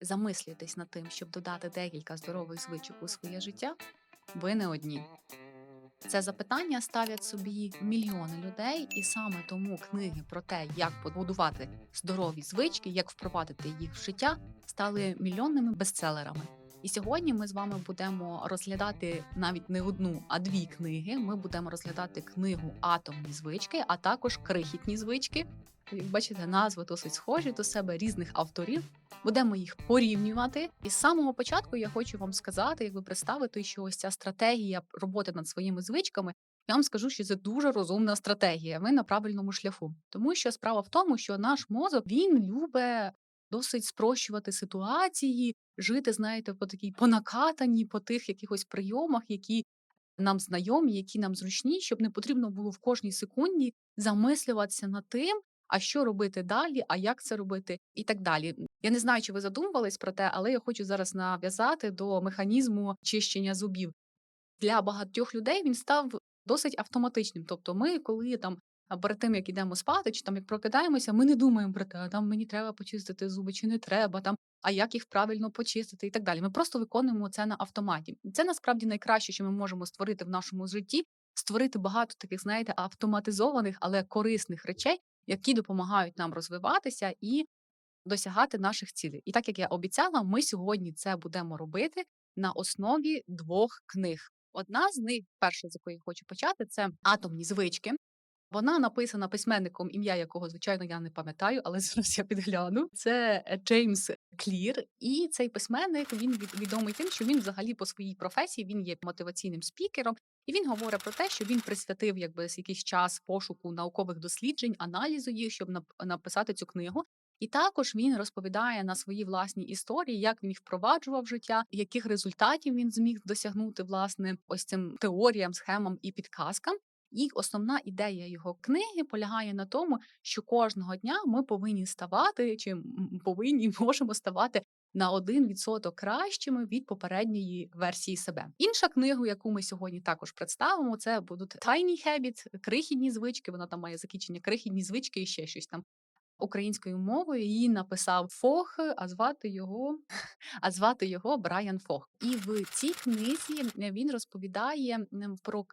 замислюєтесь над тим, щоб додати декілька здорових звичок у своє життя, ви не одні. Це запитання ставлять собі мільйони людей, і саме тому книги про те, як побудувати здорові звички, як впровадити їх в життя, стали мільйонними бестселерами. І сьогодні ми з вами будемо розглядати навіть не одну, а дві книги. Ми будемо розглядати книгу Атомні звички, а також крихітні звички. Бачите, назви досить схожі до себе різних авторів. Будемо їх порівнювати. І з самого початку я хочу вам сказати, якби представити, що ось ця стратегія роботи над своїми звичками. Я вам скажу, що це дуже розумна стратегія. Ви на правильному шляху, тому що справа в тому, що наш мозок він любить досить спрощувати ситуації, жити, знаєте, по такій понакатанні, по тих якихось прийомах, які нам знайомі, які нам зручні, щоб не потрібно було в кожній секунді замислюватися над тим, а що робити далі, а як це робити, і так далі. Я не знаю, чи ви задумувались про те, але я хочу зараз нав'язати до механізму чищення зубів. Для багатьох людей він став досить автоматичним. Тобто, ми, коли там перед тим як ідемо спати, чи там як прокидаємося, ми не думаємо про те, а там мені треба почистити зуби, чи не треба там, а як їх правильно почистити, і так далі. Ми просто виконуємо це на автоматі. Це насправді найкраще, що ми можемо створити в нашому житті, створити багато таких, знаєте, автоматизованих, але корисних речей, які допомагають нам розвиватися і досягати наших цілей. І так як я обіцяла, ми сьогодні це будемо робити на основі двох книг. Одна з них, перша з якої я хочу почати, це атомні звички. Вона написана письменником, ім'я якого, звичайно, я не пам'ятаю, але зараз я підгляну. Це е, Джеймс Клір. І цей письменник він від- відомий тим, що він взагалі по своїй професії він є мотиваційним спікером. І він говорить про те, що він присвятив якби якийсь час пошуку наукових досліджень, аналізу їх, щоб нап- написати цю книгу. І також він розповідає на свої власні історії, як він їх впроваджував в життя, яких результатів він зміг досягнути власне ось цим теоріям, схемам і підказкам. І основна ідея його книги полягає на тому, що кожного дня ми повинні ставати, чи повинні можемо ставати на один відсоток кращими від попередньої версії себе. Інша книга, яку ми сьогодні також представимо, це будуть Tiny Habits, крихітні звички. Вона там має закінчення крихітні звички і ще щось там. Українською мовою її написав Фох, а звати його, а звати його Брайан Фох. І в цій книзі він розповідає про,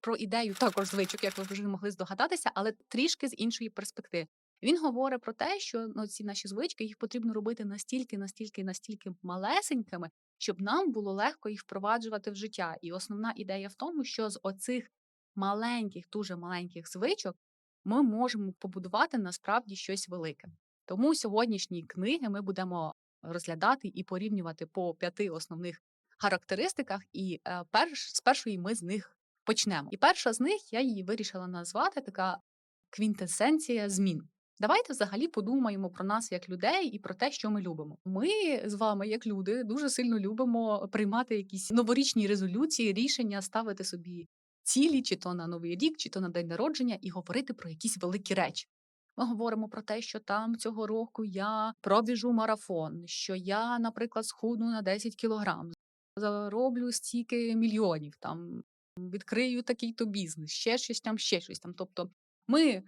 про ідею також звичок, як ви вже могли здогадатися, але трішки з іншої перспективи. Він говорить про те, що ну, ці наші звички їх потрібно робити настільки, настільки, настільки малесенькими, щоб нам було легко їх впроваджувати в життя. І основна ідея в тому, що з оцих маленьких, дуже маленьких звичок ми можемо побудувати насправді щось велике. Тому сьогоднішні книги ми будемо розглядати і порівнювати по п'яти основних характеристиках, і е, перш, з першої ми з них почнемо. І перша з них я її вирішила назвати така квінтесенція змін. Давайте взагалі подумаємо про нас як людей і про те, що ми любимо. Ми з вами, як люди, дуже сильно любимо приймати якісь новорічні резолюції, рішення, ставити собі цілі, чи то на новий рік, чи то на день народження, і говорити про якісь великі речі. Ми говоримо про те, що там цього року я пробіжу марафон, що я, наприклад, схудну на 10 кілограм, зароблю стільки мільйонів, там відкрию такий-то бізнес, ще щось там, ще щось там. Тобто, ми,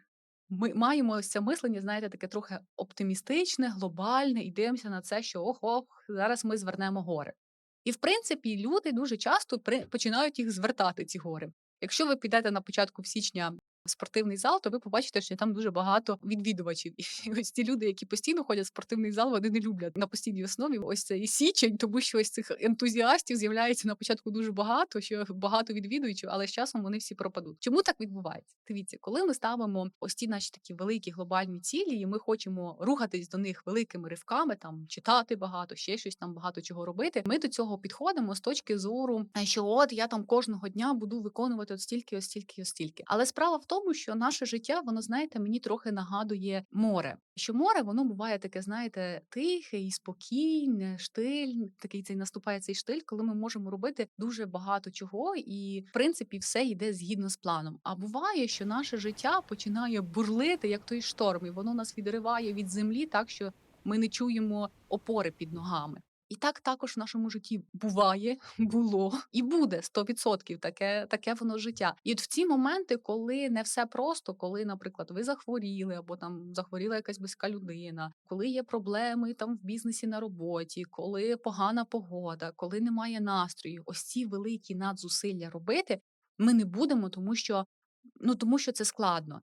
ми маємо ось це мислення, знаєте, таке трохи оптимістичне, глобальне, і дивимося на це, що ох, ох, зараз ми звернемо гори. І в принципі, люди дуже часто при- починають їх звертати, ці гори. Якщо ви підете на початку січня спортивний зал, то ви побачите, що там дуже багато відвідувачів. І ось ці люди, які постійно ходять в спортивний зал, вони не люблять на постійній основі ось цей січень, тому що ось цих ентузіастів з'являється на початку дуже багато, що багато відвідувачів, але з часом вони всі пропадуть. Чому так відбувається? Дивіться, коли ми ставимо ось ці наші такі великі глобальні цілі, і ми хочемо рухатись до них великими ривками, там читати багато, ще щось там багато чого робити. Ми до цього підходимо з точки зору, е, що от я там кожного дня буду виконувати от стільки, ось стільки, ось стільки. Але справа в тому, що наше життя, воно знаєте, мені трохи нагадує море. Що море, воно буває таке, знаєте, тихе і спокійне, штиль. Такий цей наступає цей штиль, коли ми можемо робити дуже багато чого, і в принципі все йде згідно з планом. А буває, що наше життя починає бурлити, як той шторм, і воно нас відриває від землі, так що ми не чуємо опори під ногами. І так також в нашому житті буває, було і буде 100%. Таке, таке воно життя. І от в ці моменти, коли не все просто, коли, наприклад, ви захворіли, або там захворіла якась близька людина, коли є проблеми там в бізнесі на роботі, коли погана погода, коли немає настрою, ось ці великі надзусилля робити ми не будемо, тому що ну тому що це складно.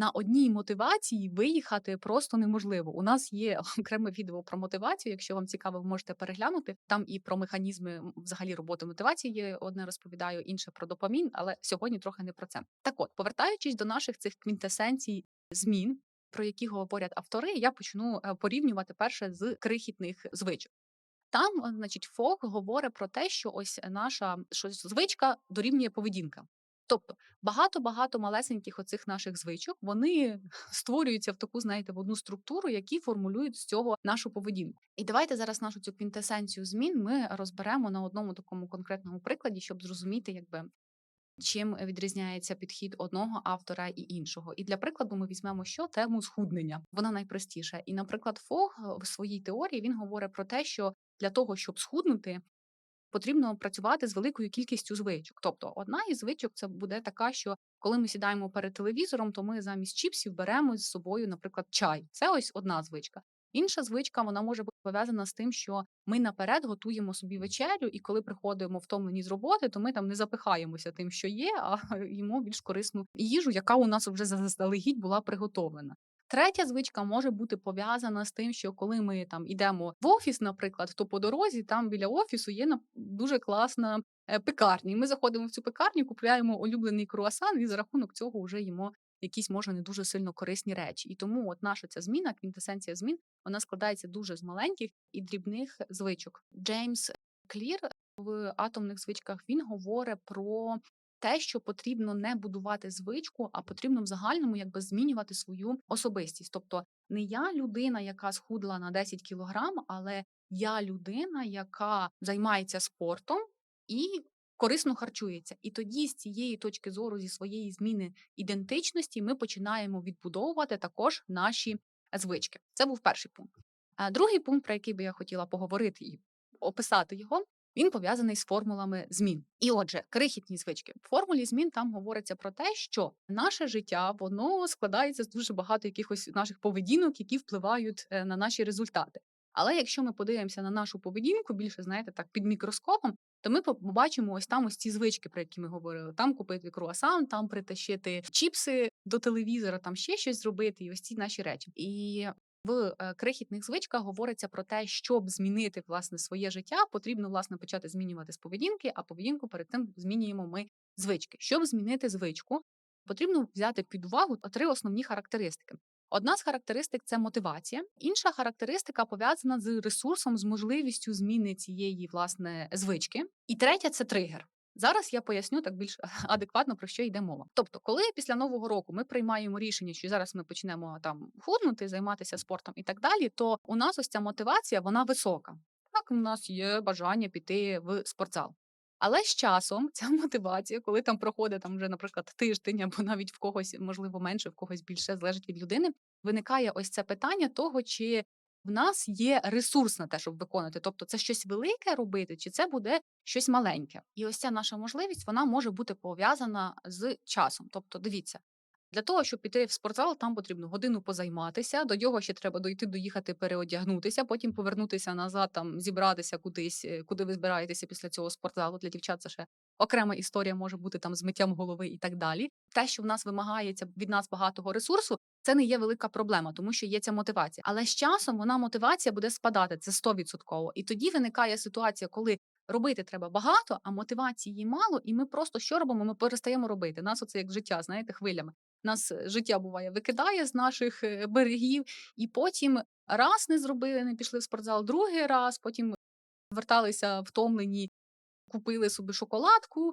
На одній мотивації виїхати просто неможливо. У нас є окреме відео про мотивацію. Якщо вам цікаво, ви можете переглянути. Там і про механізми взагалі роботи мотивації є одне розповідаю, інше про допамін, але сьогодні трохи не про це. Так от, повертаючись до наших цих квінтесенцій змін, про які говорять автори, я почну е, порівнювати перше з крихітних звичок. Там, значить, Фок говорить про те, що ось наша що звичка дорівнює поведінка. Тобто багато-багато малесеньких оцих наших звичок вони створюються в таку, знаєте, в одну структуру, які формулюють з цього нашу поведінку. І давайте зараз нашу цю квінтесенцію змін ми розберемо на одному такому конкретному прикладі, щоб зрозуміти, якби чим відрізняється підхід одного автора і іншого. І для прикладу ми візьмемо що тему схуднення. Вона найпростіша. І, наприклад, Фог в своїй теорії він говорить про те, що для того, щоб схуднути, потрібно працювати з великою кількістю звичок. Тобто, одна із звичок це буде така, що коли ми сідаємо перед телевізором, то ми замість чіпсів беремо з собою, наприклад, чай. Це ось одна звичка. Інша звичка вона може бути пов'язана з тим, що ми наперед готуємо собі вечерю, і коли приходимо втомлені з роботи, то ми там не запихаємося тим, що є, а їмо більш корисну їжу, яка у нас вже заздалегідь була приготовлена. Третя звичка може бути пов'язана з тим, що коли ми там ідемо в офіс, наприклад, то по дорозі там біля офісу є дуже класна е, пекарня. Ми заходимо в цю пекарню, купуємо улюблений круасан, і за рахунок цього вже їмо якісь може не дуже сильно корисні речі. І тому от наша ця зміна, квінтесенція змін, вона складається дуже з маленьких і дрібних звичок. Джеймс Клір в атомних звичках він говорить про те, що потрібно не будувати звичку, а потрібно в загальному якби змінювати свою особистість. Тобто не я людина, яка схудла на 10 кілограм, але я людина, яка займається спортом і корисно харчується. І тоді з цієї точки зору, зі своєї зміни ідентичності, ми починаємо відбудовувати також наші звички. Це був перший пункт. Другий пункт, про який би я хотіла поговорити і описати його, він пов'язаний з формулами змін. І отже, крихітні звички. В формулі змін там говориться про те, що наше життя воно складається з дуже багато якихось наших поведінок, які впливають е, на наші результати. Але якщо ми подивимося на нашу поведінку, більше знаєте, так під мікроскопом, то ми побачимо ось там ось ці звички, про які ми говорили. Там купити круасан, там притащити чіпси до телевізора, там ще щось зробити, і ось ці наші речі. І в е, крихітних звичках говориться про те, щоб змінити власне своє життя, потрібно власне почати змінювати з поведінки, а поведінку перед тим змінюємо ми звички. Щоб змінити звичку, потрібно взяти під увагу три основні характеристики. Одна з характеристик це мотивація, інша характеристика пов'язана з ресурсом, з можливістю зміни цієї власне звички. І третя це тригер. Зараз я поясню так більш адекватно про що йде мова. Тобто, коли після нового року ми приймаємо рішення, що зараз ми почнемо там худнути, займатися спортом і так далі, то у нас ось ця мотивація вона висока. Так, у нас є бажання піти в спортзал. Але з часом ця мотивація, коли там проходить там вже, наприклад, тиждень або навіть в когось, можливо, менше, в когось більше залежить від людини, виникає ось це питання того, чи в нас є ресурс на те, щоб виконати. Тобто, це щось велике робити, чи це буде щось маленьке. І ось ця наша можливість вона може бути пов'язана з часом. Тобто, дивіться. Для того, щоб піти в спортзал, там потрібно годину позайматися. До нього ще треба дойти, доїхати, переодягнутися, потім повернутися назад, там зібратися кудись, е, куди ви збираєтеся після цього спортзалу. Для дівчат це ще окрема історія може бути там з миттям голови і так далі. Те, що в нас вимагається від нас багатого ресурсу, це не є велика проблема, тому що є ця мотивація. Але з часом вона мотивація буде спадати. Це 100%. І тоді виникає ситуація, коли робити треба багато, а мотивації мало, і ми просто що робимо? Ми перестаємо робити. Нас оце як життя, знаєте, хвилями. Нас е, життя буває викидає з наших е, берегів, і потім раз не зробили, не пішли в спортзал, другий раз, потім верталися втомлені, купили собі шоколадку.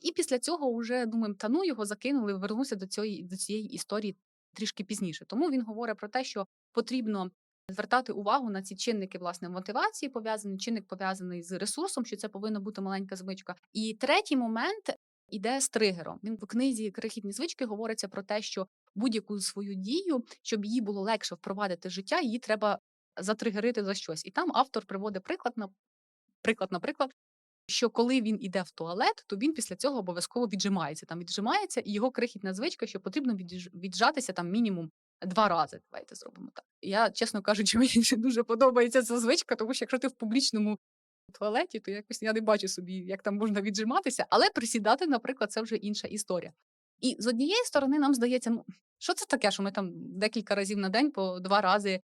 І після цього вже думаємо, та ну його закинули, вернуся до цієї до цієї історії трішки пізніше. Тому він говорить про те, що потрібно звертати увагу на ці чинники власне мотивації, пов'язаний чинник пов'язаний з ресурсом, що це повинна бути маленька звичка. І третій момент іде з тригером. Він в книзі крихітні звички говориться про те, що будь-яку свою дію, щоб її було легше впровадити життя, її треба затригерити за щось. І там автор приводить приклад на приклад, наприклад, що коли він іде в туалет, то він після цього обов'язково віджимається. Там віджимається, і його крихітна звичка, що потрібно віджатися там мінімум два рази. Давайте зробимо так. Я, чесно кажучи, мені дуже подобається ця звичка, тому що якщо ти в публічному туалеті, то якось я не бачу собі, як там можна віджиматися, але присідати, наприклад, це вже інша історія. І з однієї сторони, нам здається, ну що це таке, що ми там декілька разів на день по два рази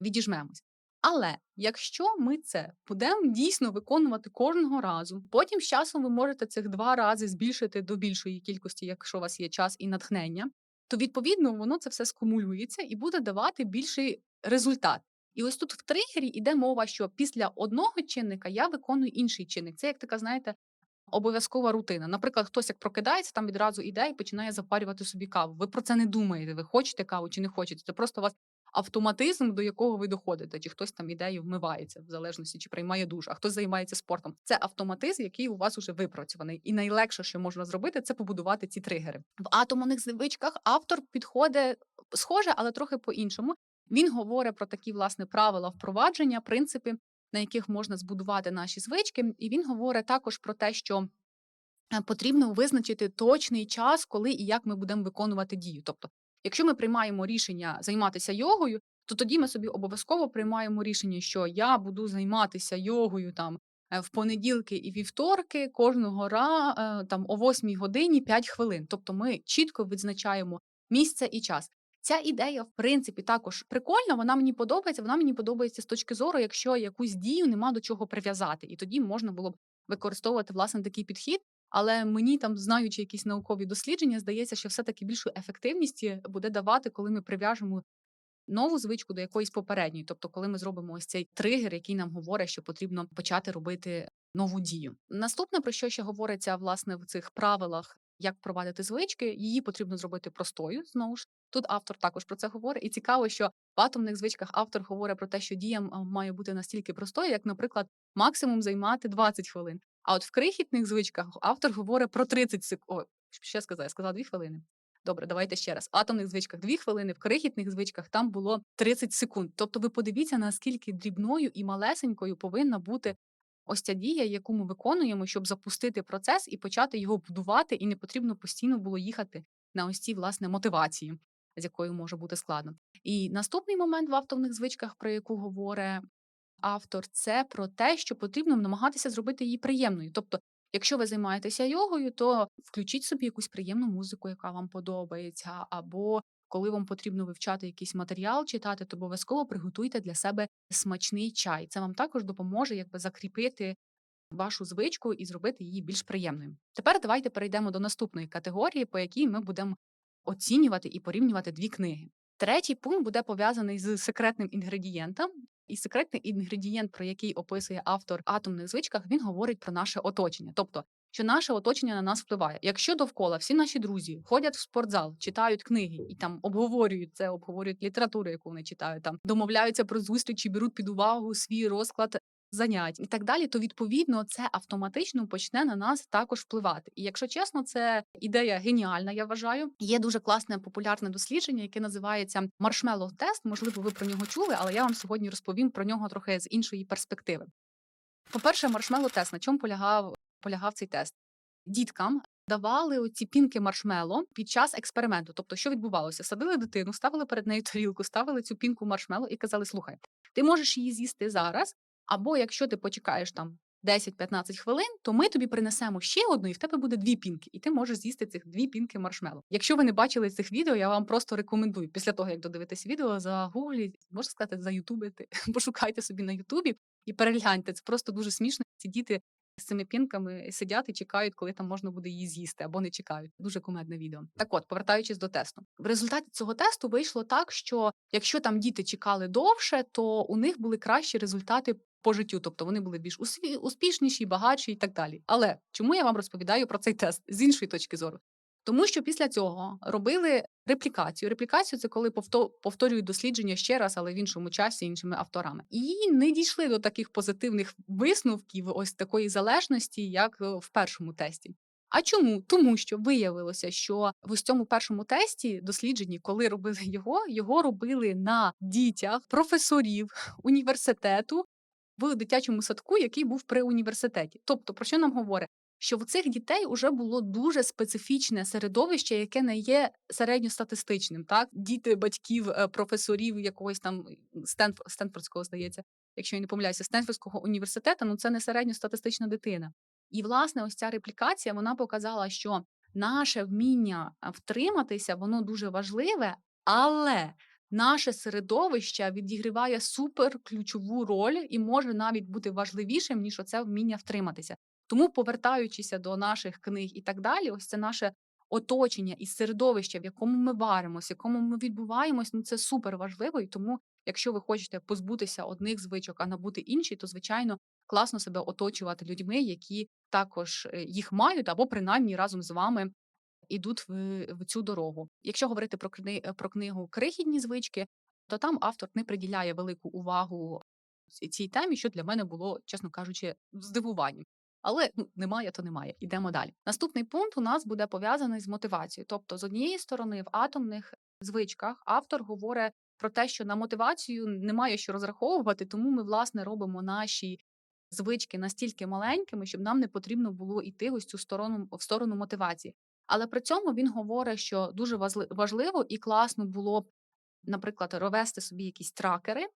відіжмемось. Але якщо ми це будемо дійсно виконувати кожного разу, потім з часом ви можете цих два рази збільшити до більшої кількості, якщо у вас є час і натхнення, то відповідно воно це все скумулюється і буде давати більший результат. І ось тут в тригері йде мова, що після одного чинника я виконую інший чинник. Це як така, знаєте, обов'язкова рутина. Наприклад, хтось як прокидається, там відразу іде і починає запарювати собі каву. Ви про це не думаєте, ви хочете каву чи не хочете. Це просто у вас автоматизм, до якого ви доходите, чи хтось там іде і вмивається, в залежності, чи приймає душ, а хтось займається спортом. Це автоматизм, який у вас уже випрацьований. І найлегше, що можна зробити, це побудувати ці тригери. В атомних звичках автор підходить схоже, але трохи по-іншому. Він говорить про такі власне правила впровадження, принципи, на яких можна збудувати наші звички. І він говорить також про те, що е, потрібно визначити точний час, коли і як ми будемо виконувати дію. Тобто, якщо ми приймаємо рішення займатися йогою, то тоді ми собі обов'язково приймаємо рішення, що я буду займатися йогою там е, в понеділки і вівторки кожного ра е, там о 8 годині 5 хвилин. Тобто ми чітко відзначаємо місце і час. Ця ідея, в принципі, також прикольна. Вона мені подобається. Вона мені подобається з точки зору, якщо якусь дію нема до чого прив'язати, і тоді можна було б використовувати власне такий підхід. Але мені там, знаючи якісь наукові дослідження, здається, що все-таки більшу ефективність буде давати, коли ми прив'яжемо нову звичку до якоїсь попередньої. Тобто, коли ми зробимо ось цей тригер, який нам говорить, що потрібно почати робити нову дію. Наступне, про що ще говориться власне в цих правилах, як провадити звички, її потрібно зробити простою. Знову ж тут автор також про це говорить. І цікаво, що в атомних звичках автор говорить про те, що дія має бути настільки простою, як, наприклад, максимум займати 20 хвилин. А от в крихітних звичках автор говорить про 30 секунд. О, Ще сказав, я сказала 2 хвилини. Добре, давайте ще раз. В атомних звичках 2 хвилини, в крихітних звичках там було 30 секунд. Тобто, ви подивіться, наскільки дрібною і малесенькою повинна бути ось ця дія, яку ми виконуємо, щоб запустити процес і почати його будувати, і не потрібно постійно було їхати на ось ці власне мотивації, з якою може бути складно. І наступний момент в автомних звичках, про яку говорить автор, це про те, що потрібно намагатися зробити її приємною. Тобто, якщо ви займаєтеся йогою, то включіть собі якусь приємну музику, яка вам подобається, або коли вам потрібно вивчати якийсь матеріал, читати, то обов'язково приготуйте для себе смачний чай. Це вам також допоможе якби закріпити вашу звичку і зробити її більш приємною. Тепер давайте перейдемо до наступної категорії, по якій ми будемо оцінювати і порівнювати дві книги. Третій пункт буде пов'язаний з секретним інгредієнтом. І секретний інгредієнт, про який описує автор атомних звичках, він говорить про наше оточення. Тобто, що наше оточення на нас впливає. Якщо довкола всі наші друзі ходять в спортзал, читають книги і там обговорюють це, обговорюють літературу, яку вони читають, там домовляються про зустрічі, беруть під увагу свій розклад занять і так далі, то відповідно це автоматично почне на нас також впливати. І якщо чесно, це ідея геніальна, я вважаю. Є дуже класне популярне дослідження, яке називається маршмеллоу тест. Можливо, ви про нього чули, але я вам сьогодні розповім про нього трохи з іншої перспективи. По-перше, маршмеллоу тест на чому полягав, полягав цей тест? Діткам давали оці пінки маршмело під час експерименту. Тобто, що відбувалося? Садили дитину, ставили перед нею тарілку, ставили цю пінку маршмело і казали: слухай, ти можеш її з'їсти зараз, або якщо ти почекаєш там 10-15 хвилин, то ми тобі принесемо ще одну, і в тебе буде дві пінки, і ти можеш з'їсти цих дві пінки маршмеллоу. Якщо ви не бачили цих відео, я вам просто рекомендую. Після того, як додивитесь відео, загугліть, можна сказати, заютубити, пошукайте собі на Ютубі і перегляньте. Це просто дуже смішно. Ці діти з цими пінками сидять і чекають, коли там можна буде її з'їсти, або не чекають. Дуже кумедне відео. Так от, повертаючись до тесту, в результаті цього тесту вийшло так, що якщо там діти чекали довше, то у них були кращі результати по життю, тобто вони були більш успішніші, багатші і так далі. Але чому я вам розповідаю про цей тест з іншої точки зору? Тому що після цього робили реплікацію. Реплікацію це коли повторюють дослідження ще раз, але в іншому часі іншими авторами. І не дійшли до таких позитивних висновків, ось такої залежності, як е, в першому тесті. А чому? Тому що виявилося, що в ось цьому першому тесті дослідженні, коли робили його, його робили на дітях професорів університету в дитячому садку, який був при університеті. Тобто, про що нам говорить? Що в цих дітей вже було дуже специфічне середовище, яке не є середньостатистичним. Так, діти батьків, е, професорів якогось там Стенф... Стенфордського, здається, якщо я не помиляюся, Стенфордського університету, ну це не середньостатистична дитина. І власне, ось ця реплікація вона показала, що наше вміння втриматися, воно дуже важливе, але наше середовище відіграває супер ключову роль і може навіть бути важливішим, ніж оце вміння втриматися. Тому, повертаючися до наших книг і так далі, ось це наше оточення і середовище, в якому ми варимося, в якому ми відбуваємось, ну це супер важливо. І тому, якщо ви хочете позбутися одних звичок, а набути інші, то звичайно класно себе оточувати людьми, які також е, їх мають, або принаймні разом з вами ідуть в, в цю дорогу. Якщо говорити про кни, про книгу Крихітні звички, то там автор не приділяє велику увагу цій темі, що для мене було, чесно кажучи, здивуванням. Але ну, немає, то немає. Ідемо далі. Наступний пункт у нас буде пов'язаний з мотивацією. Тобто, з однієї сторони, в атомних звичках автор говорить про те, що на мотивацію немає що розраховувати, тому ми власне робимо наші звички настільки маленькими, щоб нам не потрібно було йти ось цю сторону в сторону мотивації. Але при цьому він говорить, що дуже важливо і класно було б, наприклад, ровести собі якісь тракери,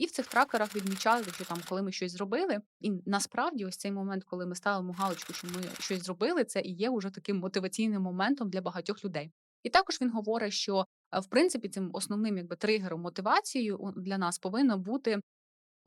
і в цих тракерах відмічали, що там, коли ми щось зробили. І насправді, ось цей момент, коли ми ставимо галочку, що ми щось зробили, це і є уже таким мотиваційним моментом для багатьох людей. І також він говорить, що е, в принципі цим основним якби тригером мотивацією для нас повинно бути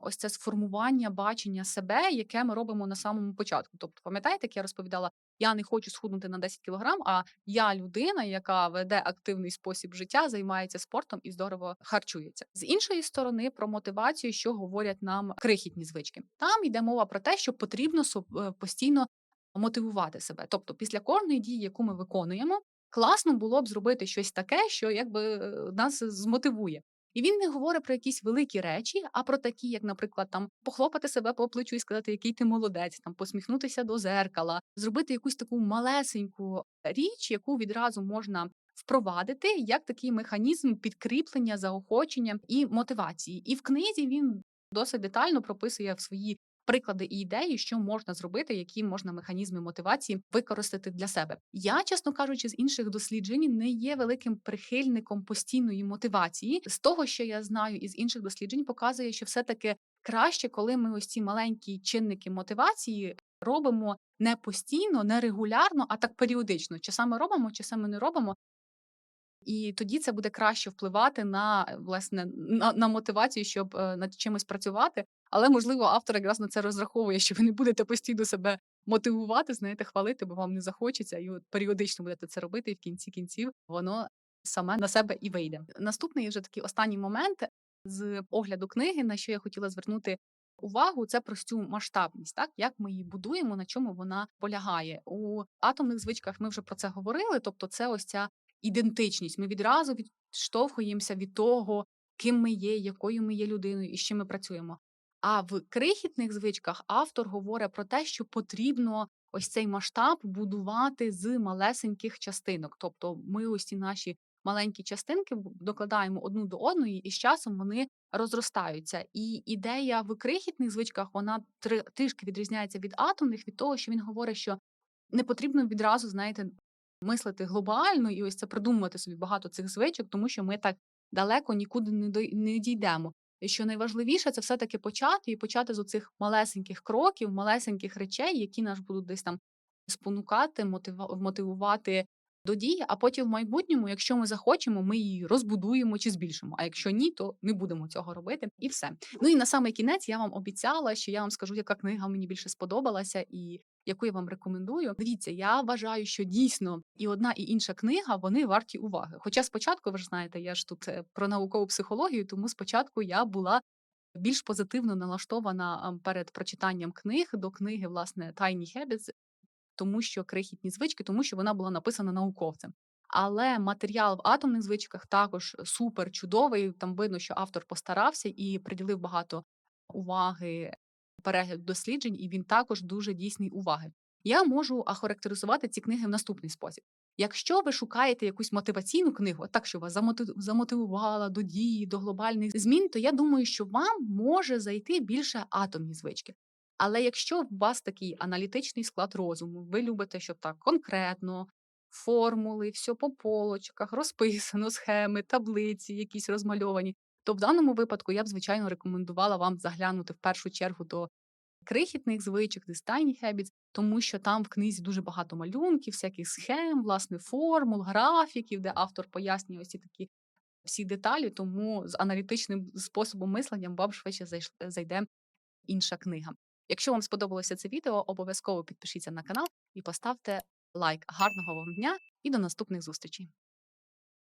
ось це сформування бачення себе, яке ми робимо на самому початку. Тобто, пам'ятаєте, як я розповідала, я не хочу схуднути на 10 кілограм, а я людина, яка веде активний спосіб життя, займається спортом і здорово харчується. З іншої сторони, про мотивацію, що говорять нам крихітні звички. Там йде мова про те, що потрібно е, постійно мотивувати себе. Тобто, після кожної дії, яку ми виконуємо, класно було б зробити щось таке, що якби е, нас змотивує. І він не говорить про якісь великі речі, а про такі, як, наприклад, там похлопати себе по плечу і сказати, який ти молодець, там посміхнутися до зеркала, зробити якусь таку малесеньку річ, яку відразу можна впровадити як такий механізм підкріплення, заохочення і мотивації. І в книзі він досить детально прописує в свої приклади і ідеї, що можна зробити, які можна механізми мотивації використати для себе. Я, чесно кажучи, з інших досліджень не є великим прихильником постійної мотивації. З того, що я знаю із інших досліджень, показує, що все-таки краще, коли ми ось ці маленькі чинники мотивації робимо не постійно, не регулярно, а так періодично. Часами робимо, часами не робимо. І тоді це буде краще впливати на власне на, на мотивацію, щоб е, над чимось працювати. Але можливо, автор якраз на це розраховує, що ви не будете постійно себе мотивувати, знаєте, хвалити, бо вам не захочеться, і от періодично будете це робити, і в кінці кінців воно саме на себе і вийде. Наступний вже такий останній момент з огляду книги, на що я хотіла звернути увагу, це про цю масштабність, так як ми її будуємо, на чому вона полягає у атомних звичках. Ми вже про це говорили. Тобто, це ось ця ідентичність. Ми відразу відштовхуємося від того, ким ми є, якою ми є людиною і з чим ми працюємо. А в крихітних звичках автор говорить про те, що потрібно ось цей масштаб будувати з малесеньких частинок. Тобто, ми ось ці наші маленькі частинки докладаємо одну до одної, і з часом вони розростаються. І ідея в крихітних звичках вона трішки відрізняється від атомних, від того, що він говорить, що не потрібно відразу, знаєте, мислити глобально і ось це придумувати собі багато цих звичок, тому що ми так далеко нікуди не дійдемо. Що найважливіше, це все-таки почати і почати з оцих малесеньких кроків, малесеньких речей, які нас будуть десь там спонукати, мотивувати до дії, а потім в майбутньому, якщо ми захочемо, ми її розбудуємо чи збільшимо. А якщо ні, то не будемо цього робити, і все. Ну і на самий кінець я вам обіцяла, що я вам скажу, яка книга мені більше сподобалася, і яку я вам рекомендую. Дивіться, я вважаю, що дійсно і одна, і інша книга вони варті уваги. Хоча спочатку, ви ж знаєте, я ж тут е, про наукову психологію, тому спочатку я була більш позитивно налаштована перед прочитанням книг до книги, власне, Tiny Habits, тому що крихітні звички, тому що вона була написана науковцем. Але матеріал в атомних звичках також супер чудовий. Там видно, що автор постарався і приділив багато уваги перегляду досліджень, і він також дуже дійсний уваги. Я можу охарактеризувати ці книги в наступний спосіб. Якщо ви шукаєте якусь мотиваційну книгу, так, що вас замоти- замотивувала до дії, до глобальних змін, то я думаю, що вам може зайти більше атомні звички. Але якщо у вас такий аналітичний склад розуму, ви любите, щоб так конкретно, формули, все по полочках, розписано, схеми, таблиці якісь розмальовані, то в даному випадку я б, звичайно, рекомендувала вам заглянути в першу чергу до крихітних звичок, Tiny Habits, тому що там в книзі дуже багато малюнків, всяких схем, власне, формул, графіків, де автор пояснює ось ці такі всі деталі. Тому з аналітичним способом мислення вам швидше зайде інша книга. Якщо вам сподобалося це відео, обов'язково підпишіться на канал і поставте лайк. Гарного вам дня і до наступних зустрічей!